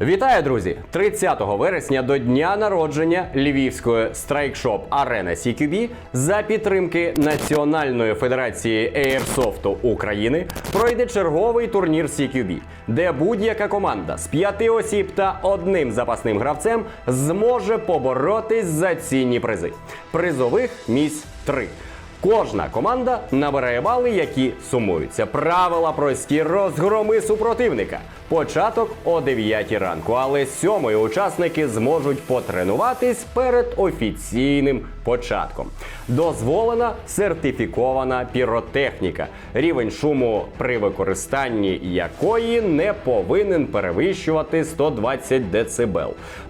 Вітаю, друзі! 30 вересня до дня народження львівської страйкшоп Арена CQB за підтримки Національної федерації Airsoft України пройде черговий турнір CQB, де будь-яка команда з п'яти осіб та одним запасним гравцем зможе поборотись за цінні призи. Призових місць три. Кожна команда набирає бали, які сумуються. Правила прості розгроми супротивника. Початок о 9 ранку, але з сьомої учасники зможуть потренуватись перед офіційним початком. Дозволена сертифікована піротехніка, рівень шуму при використанні якої не повинен перевищувати 120 дБ.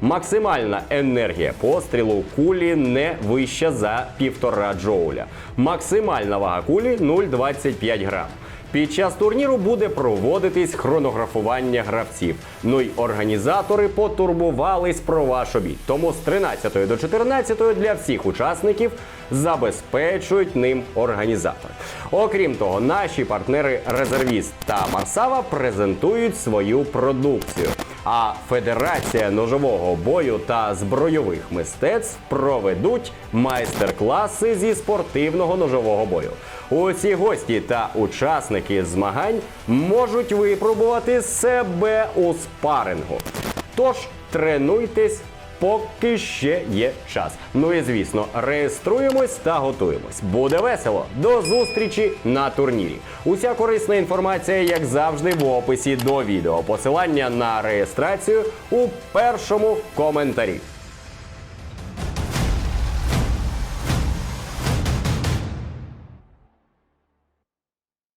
Максимальна енергія пострілу кулі не вища за 1,5 джоуля. Максимальна вага кулі 0,25 грам. Під час турніру буде проводитись хронографування гравців. Ну й організатори потурбувались про ваш обід. Тому з 13 до 14 для всіх учасників забезпечують ним організатори. Окрім того, наші партнери Резервіст та Масава презентують свою продукцію. А Федерація ножового бою та збройових мистецтв проведуть майстер-класи зі спортивного ножового бою. Усі гості та учасники змагань можуть випробувати себе у спарингу. Тож тренуйтесь. Поки ще є час. Ну і звісно, реєструємось та готуємось. Буде весело. До зустрічі на турнірі. Уся корисна інформація, як завжди, в описі до відео. Посилання на реєстрацію у першому коментарі.